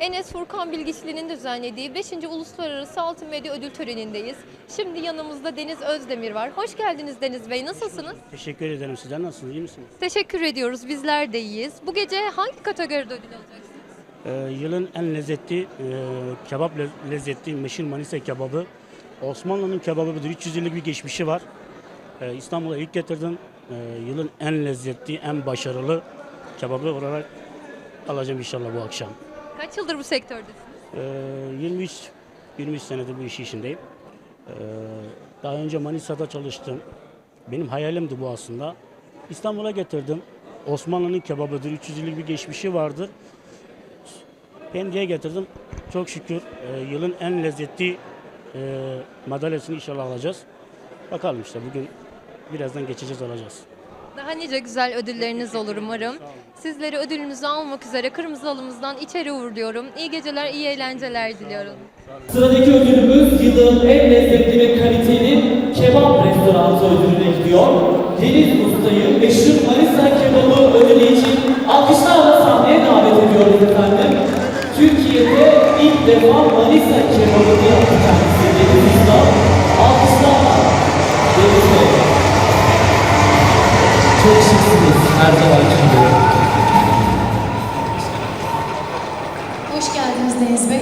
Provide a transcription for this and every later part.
Enes Furkan Bilgiçli'nin düzenlediği 5. Uluslararası Altın Medya Ödül Töreni'ndeyiz. Şimdi yanımızda Deniz Özdemir var. Hoş geldiniz Deniz Bey. Nasılsınız? Teşekkür ederim. Sizler nasılsınız? İyi misiniz? Teşekkür ediyoruz. Bizler de iyiyiz. Bu gece hangi kategoride ödül alacaksınız? Ee, yılın en lezzetli e, kebap le- lezzetli meşhur Manisa kebabı. Osmanlı'nın kebabıdır. 300 yıllık bir geçmişi var. Ee, İstanbul'a ilk getirdim. Ee, yılın en lezzetli, en başarılı kebabı olarak alacağım inşallah bu akşam. Kaç yıldır bu sektördesiniz? Ee, 23 23 senedir bu işi işindeyim. Ee, daha önce Manisa'da çalıştım. Benim hayalimdi bu aslında. İstanbul'a getirdim. Osmanlı'nın kebabıdır. 300 yıllık bir geçmişi vardır. Pendik'e getirdim. Çok şükür e, yılın en lezzetli e, madalyasını inşallah alacağız. Bakalım işte bugün birazdan geçeceğiz alacağız. Daha nice güzel ödülleriniz olur umarım. Sizleri ödülünüzü almak üzere kırmızı halımızdan içeri uğurluyorum. İyi geceler, iyi eğlenceler diliyorum. Sıradaki ödülümüz yılın en lezzetli ve kaliteli kebap restoranı ödülüne gidiyor. Deniz Usta'yı meşhur Manisa kebabı ödülü için alkışlarla sahneye davet ediyoruz efendim. Türkiye'de ilk defa Manisa kebabını kendisi Deniz Usta. Alkışlarla Deniz Bey. Çok şıksınız her zaman gibi. Hoş geldiniz Deniz Bey.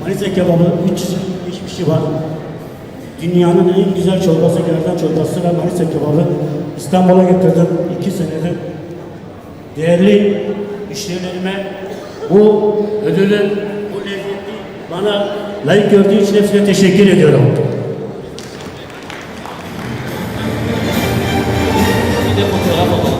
Manisa kebabı 300 yıllık geçmişi var. Dünyanın en güzel çorbası gerdan çorbası ve Manisa kebabı İstanbul'a getirdim 2 senedir. Değerli müşterilerime bu ödülü, bu lezzeti bana layık gördüğü için hepsine teşekkür ediyorum. Bir de fotoğraf alalım.